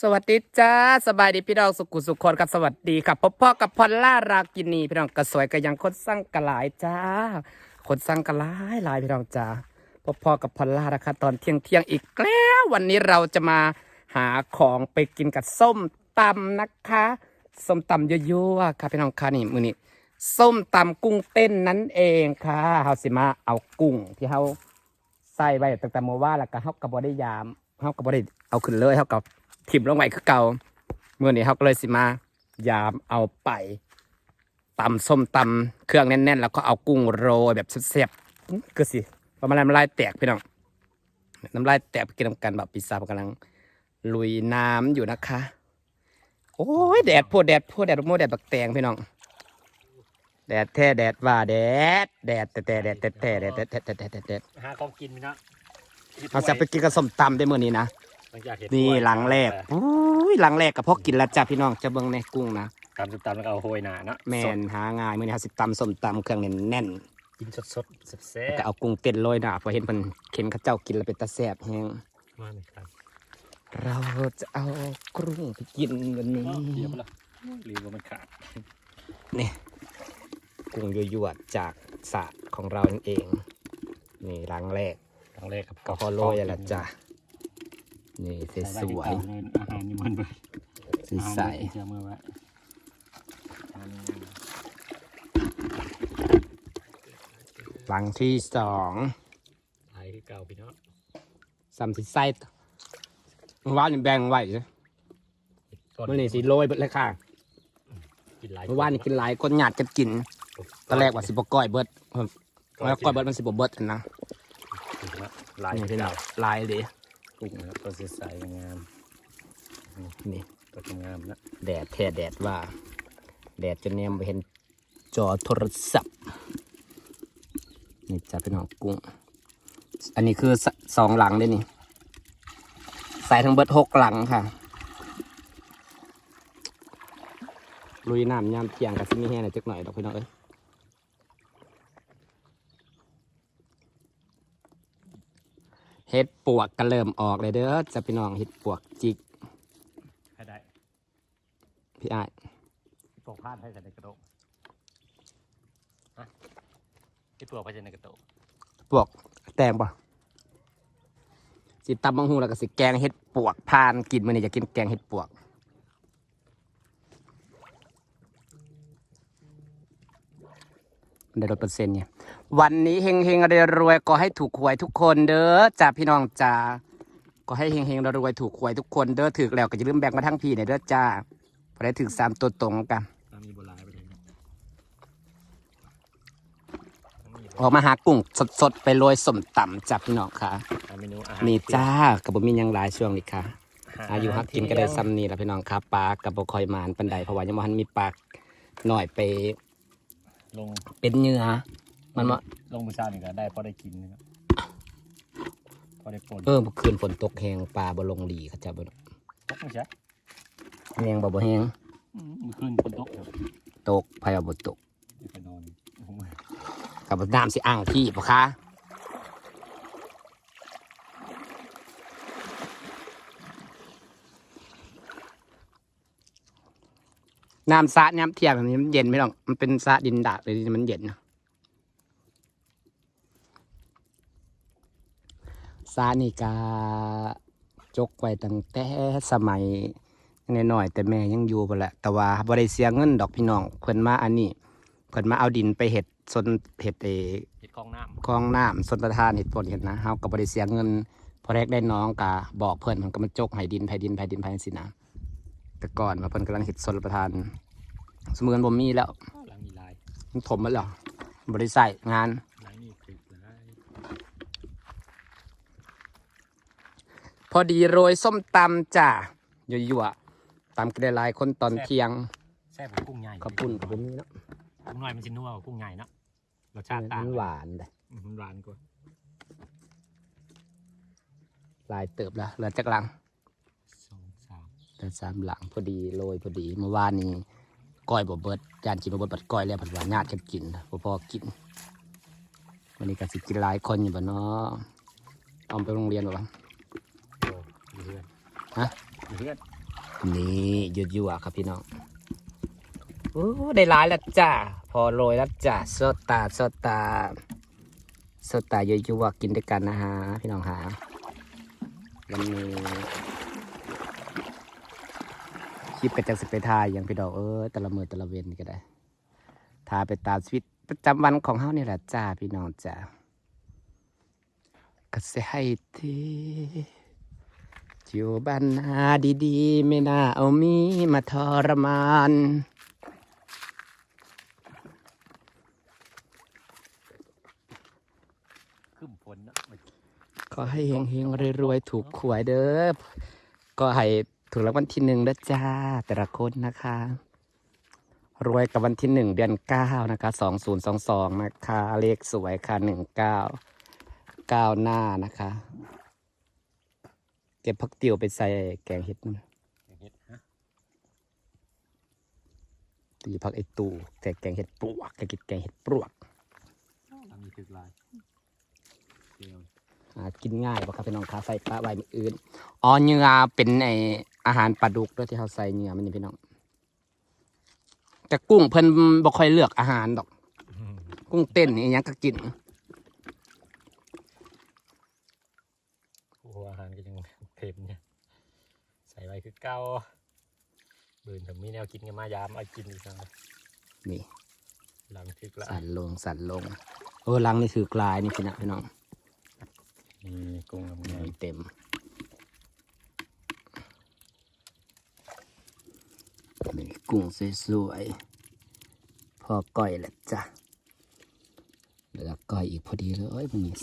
สวัสดีจ้าสบายดีพี่น้องสุขุสุขคนครับสวัสดีครับพ่อพ่อกับพอลล่ารากินีพี่น้องกระสวยก็ยังคนสร้างกระหลายจ้า คนสร้างกระหลายหลายพี่น้องจ้าพ่อพ่อกับพอลล่านะคะตอนเที่ยงเที่ยงอีกแล้ววันนี้เราจะมาหาของไปกินกับส้มตำนะคะส้มตำยั่วๆค่ะพี่น้องค่ะนี่มือนี้ส้มตำกุ้งเต้นนั่นเองค่ะเฮาสิมาเอากุ้งที่เฮาใส่ไว้ตั้งแต่เมื่อวานแล้วก็เฮาก็บ่ได้ยามเฮาก็บ่ได้เอาขึ้นเลยเฮาก็ ถิ่มลงไว้คือเก่าเมื่อนี้เฮาก็เลยสิมายามเอาไปตำส้มตำเครื่องแน่นๆ แล้วก็เอากุ้งโรยแบบแซ่บๆอื้อคือสิประมาณน้ำลายแตกพี่น้องน้ำลายแตกไปกินน้ำกันแบบปีศาจกำลัง ลุยน้ำอยู่นะคะ โอ้ยแดดโพดแดดโพดแดดโมแดดบักแตงพี่น้องแดดแท้แดดว่าแดดแดดแต่แต่แดดแต่แต่แดดแดดแดดแดดแดดแดดหาของกินพี่นะเราจะไปกินกับส้มตำได้เมื่อนี้นะ หลังจากเห็นนี่หลังแรกอุ้ยหลังแรกกับพ่อกินแล้วจ้ะพี่น้องจะเบิ่งในกุ้งนะตามสุดตามแล้วก็เอาโหยหนาเนาะแมสดนหาง่ายมื่อนี้เขาสิตำส้มตำเครื่องแน่นกินสดสดๆแซ่ๆแล้วก็บเอากุ้งเต้นโรยหน้าเพอเห็นมันเข็นเข้าเจ้ากินแล้วเป็นตาแซ่บแฮงๆมากเลยครับเราจะเอากุ้งไปกินวันนี้เดี๋ยวละหรือว่ามันขาดนี่กุ้งยั่วๆจากสระของเรานั่นเอง นี่หลังแรกหลังแรกครับก็พอโรยแล้วจ้ะ นี่สวยใส่ไว้ที่เก่าเลยอาหารนี่มันไปๆใสเชื่อมือไว้อันนี้ๆหลังที่สองหลายที่เก่าพี่เนาะซ้ำสิไส้เมื่อวานนี่แบ่งไว้เด้อก่อนเมื่อนี้สิโรยเบิดเลยค่ะกินหลายเมื่อวานนี่กินหลายคนหยาดกันกินตอนแรกว่าสิบก้อยเบิดแล้วก้อยเบิดมันสิบเบิดอันนะหลายนี่ที่พี่น้อเก่างหลายเลย กุ้งนะครับตัวใสๆงามนี่ๆตัวงามนะแดดแท้แดดว่า แดดจนแนมไปเห็นจอโทรศัพท์นี่จ้าพี่น้องกุ้ง อันนี้คือสองหลังเลยนี่ใส่ทั้งเบิดหกหลังค่ะ ลุยน้ำยามเที่ยงกับที่มีแห้งหน่อยจักหน่อยดอกพี่น้องเอ้ย เห็ดปวกก็เริ่มออกเลยเด้อจะพี่น้องเห็ดปวกจิกให้ได้พี่อ้ายปลอกพาดให้ใส่ในกระโดงฮะที่ปลอกไปใส่ในกระโดงปวกแตงปะสิตำบังหูแล้วก็สิแกงเห็ดปวกพานกินมันนี่จะกินแกงเห็ดปวกได้ลดเปอร์เซ็นต์เนี่ย วันนี้เฮงเฮงๆรวยๆก็ให้ถูกหวยทุกคนเด้อจ้าพี่น้องจ้าก็ให้เฮงเฮงๆรวยๆถูกหวยทุกคนเด้อถือแล้วก็จะลืมแบ่งมาทั้งพี่เนี่ยเด้อจ้าพอได้ถึงสามตัวตรงกันน้ำมีโบราณไปเลยนะน้ำมีโบอราณอกมาหากุ้งสดๆ ไปโรยสมต่ำจ้าพี่น้องค่ะเมนูอาหารนี่จ้ากับบ่มีหยังหลายช่วงนี้ค่ะอายุฮักกินก็ได้ซ้ำนี่ละพี่น้องครับปลากับบ่คอยหมานปันใดเพราะว่ายังบ่ทันมีปลาหน่อยไป ลงเป็นเหงื่อ มันว่าลงมือเช้านี่ก็ได้พอได้กินนะครับพอได้ปนเออเมื่อคืนฝนตกแหงปลาบ่ลงหลีเขาเจ้าบ่ตกไม่ใช่แหงบ่บ่แหงอืมเมื่อคืนฝนตกครับตกไผเอาบ่ตกไปนอนโอ้โหกับน้ำสิอ่างที่บ่คะน้ำสระน้ำเที่ยงแบบนี้มันเย็นไหมน้องมันเป็นสระดินดาดเลยมันเย็นนะ สระนี่กาจกไว้ตั้งแต่สมัยน้อยๆแต่แม่ยังอยู่บ่แหละแต่ว่าบ่ได้เสียเงินดอกพี่น้องเพิ่นมาอันนี้เพิ่นมาเอาดินไปเฮ็ดสนเฮ็ดเอเห็ดคลองน้คลองน้ำสนประทานเฮ็ดผลเฮ็ดนะเฮาก็บ่ได้เสียเงินพอแรกได้น้องกะบอกเพิ่นมันก็มาจกให้ดินไผดินไผดินไผจังซี่นะแต่ก่อนว่าเพิ่นกำลังเฮ็ดสนประทาน สมือนบ่มีแล้วำหลังมีลายมันถมหมดแล้วบ่ได้ใช้งาน หลังมีคลิปลาย พอดีโรยส้มตำจ้ายั่วๆตำกันได้หลายคนตอนเที่ยงแซ่บกว่ากุ้งใหญ่ข้าวปุ้นก็บ่มีเนาะกุ้งน้อยมันจะนัวกว่ากุ้งใหญ่เนาะรสชาติต่างมันหวานเด้อืมมันหวานกว่าหลายเติบแล้วเหลือจักหลังสองสามเหลือสามหลังพอดีโรยพอดีเมื่อวานนี้ก้อยบ่เบิดจานกินบ่เบิดบัดก้อยแล้วผัดว่าญาติกันกินบ่พอกิน วันนี้ก็สิกินหลายคนอยู่บ่เนาะเอาไปโรงเรียนบ่วะ โอ้ยเพื่อน ฮะเพื่อนนี่ยุดยั่วๆครับพี่น้องโอ้ได้หลายแล้วจ้าพอโรยแล้วจ้าโซตาโซตาโซตายุดยั่วๆกินด้วยกันนะฮะพี่น้องหาวันนี้คลิปกระจังสิไปทายอย่างพี่ดอกเออแต่ละมือแต่ละเวนนี่ก็ได้ทาไปตามชีวิตประจำวันของเฮานี่แหละจ้าพี่น้องจ้าก็สิให้ที อยู่บ้านนาดีๆ ไม่น่าเอามีมาทรมานขึ้นฝนนะก็ให้เฮงเฮงๆรวยๆ ถูกหวยเด้อ ก็ให้ถูกรางวัลที่หนึ่งนะจ้า แต่ละคนนะคะ รวยกับวันที่หนึ่งเดือนเก้านะคะสองศูนย์สองสองนะคะ เลขสวยค่ะหนึ่งเก้าเก้าหน้านะคะ เก็บผักติ๋วไปใส่แกงเห็ดนั่นอย่างเงี้ยฮะตีผักไอตูแต่แกงเห็ดปลวกแกกินแกงเห็ดปลวกทำมีถึกลายเจียวหากินง่ายป่ะครับพี่น้องคะใส่ปลาใบมืออื่นอ๋อเนื้อเป็นไออาหารปลาดุกด้วยที่เขาใส่เนื้อมันนี่พี่น้อง แต่กุ้งเพิ่นบ่ค่อยเลือกอาหารดอก กุ้งเต้นนี่ยังก็กิน หัวอาหารก็ยัง เค็มเนี่ย ใส่ไว้คือเก้าบืนถึงมีแนวกินกันมายามเอากินอีกแล้วนี่หลังถึกละสั่นลงสั่นลงโอ้ลังนี่ถือกลายนี่พี่นะพี่น้องมีกุ้งกับใหไงญ่เต็มนี่กุ้งสวยๆพอก้อยแหละจ้ะแล้วก้อยอีกพอดีเลยมันนี่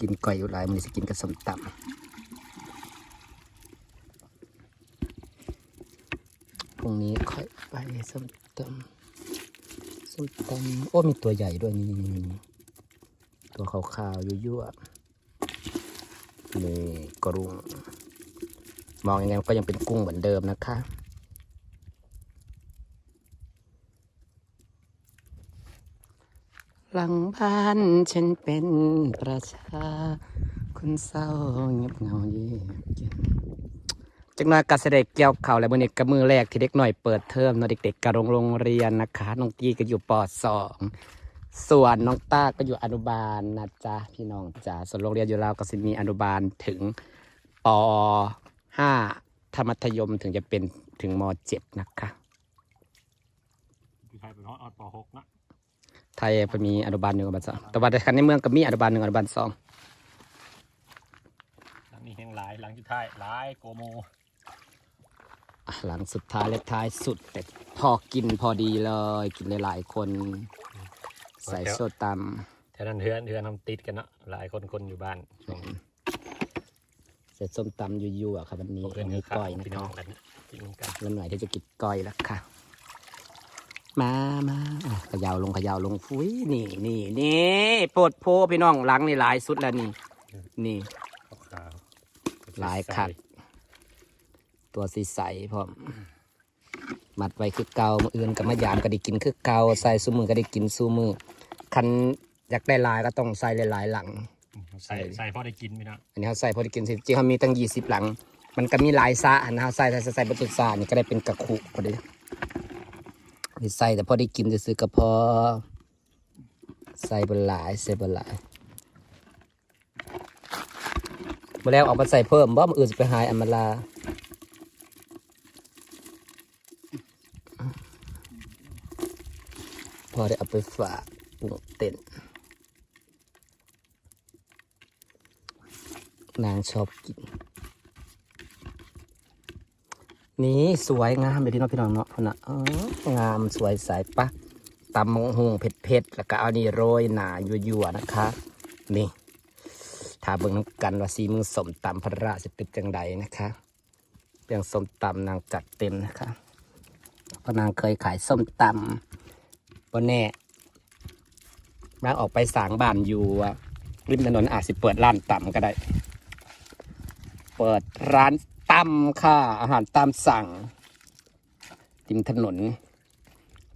กินก้อยอยู่หลายมันนี่สิกินกับส้มตำ พรุ่งนี้ค่อยไปส้มตำส้มตำโอ้มีตัวใหญ่ด้วยนี่ตัวขาวๆยั่วๆนี่กรุงมองยังไงก็ยังเป็นกุ้งเหมือนเดิมนะคะหลังบ้านฉันเป็นประชาคนเศร้าเงียบเหงาเยียบเย็น จักหน้อยกเสได็เกี่ยวเข่าวและมือนี้กับมือแรกที่เด็กหน่อยเปิดเทอมเนาะเด็กๆกระโรงโรงเรียนนะคะน้องตีก็อยู่ปสองส่วนน้องต้าก็อยู่อนุบาลนะจ๊ะพี่น้องจ้าส่วนโรงเรียนอยู่เราวก็จะมีอนุบาลถึงปห้าธรรมมัธยมถึงจะเป็นถึงมเจ็ดนะคะคือใครเป็นฮอตออดปหกนะไทยก็มีอนุบาลหนึ่งอนุบาลสองแต่ว่าในเมืองก็มีอนุบาลหนึ่งอนุบาลสองหลังนี้แห้งหลายหลังจุดท้ายหลายโกโมอะ หลังสุดท้ายและท้ายสุด แต่พอกินพอดีเลย กินหลายคน ใส่โซตแถวนั้นเทือนเทือนทำติดกันเนาะหลายคนคนอยู่บ้านำใส่ส้มตำยั่วๆครับวันนี้วกเพื่อนมีคือก้อยนะคน้รัอบงกันกินกันวันไหนที่จะกินก้อยแล้วค่ะ มามาขยาวลงขยาวลงฟุ้ยนี่นี่นี่ปวดโพพี่น้องหลังนี่หลายสุดแล้วนี่ นี่หลายคัก ตัวสีใสพร้อมมัดไว้คือเกามืออื่นกับมะยามก็ได้กินคือเกาใส่ซูมือก็ได้กินซูมือคันอยากได้หลายก็ต้องใส่หลายๆหลัง ใส่ใส่พอได้กินพี่น้องอันนี้เขาใส่พอได้กินสิจริงเขามีตั้งยี่สิบหลัง มันก็มีหลายซะอันนะเขาใส่ใส่ใส่ใส่บรรจุซานี่ก็ได้เป็นกระคุพอดีนี่ใส่แต่พอได้กินซื้อๆก็พอใส่บนหลายใส่บนหลายมาแล้วเออกมาใส่เพิ่มบ่มืออื่นจะไปหายอัมมาลา อได้เอาไปฝากปรุงเต้นนางชอบกิน นี่สวยงามไปที่น้องพี่น้องเนาะพุ่นนะเอองามสวยใสปะตำมงหงเผ็ดเผ็ดๆแล้วก็เอานี่โรยหนายั่วๆนะคะ นี่ถาเบิ่งน้ำกันว่าซีมือสมตำพระราชเป็นจังใดนะคะเรื่องสมตำนางจัดเต็มนะคะเพราะนางเคยขายส้มตำ บนแน่นางออกไปสางบ้านอยู่อะริมถนนอาจสิเปิดร้านตำก็ได้ เปิดร้านตำค่ะ อาหารตามสั่งริมถนน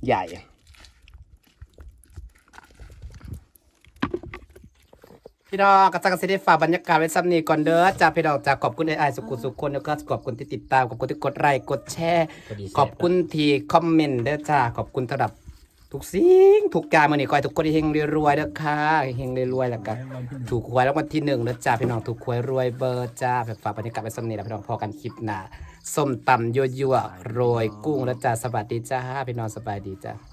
ใหญ่พี่น้องกระซังกระซิได้ฝากบรรยากาศไว้ซ้ำนี้ก่อนเด้อจ้าพี่น้องจ้าขอบคุณไอ้ไอ้สุกุสุกคนแล้วก็ขอบคุณที่ติดตามขอบคุณที่กดไลค์กดแชร์พอดีแซ่ขอบคุณที่คอมเมนต์เด้อจ้าขอบคุณสำหรับ ทุกสิ่งทุกการมื่อนี้ขอให้ทุกคนเฮงรวยๆเด้อค่ะเฮงรวยๆแล้วก็ถูกหวยรางวัลที่หนึ่งเด้อจ้าพี่น้องถูกหวยรวยเบอร์จ้าแบบฝากบรรยากาศไว้ซ้ำนี้แล้วพี่น้องพอกันคลิปหน้าส้มตำยั่วๆโรยกุ้งแล้วจ้าสวัสดีจ้าพี่น้องสบายดีจ้า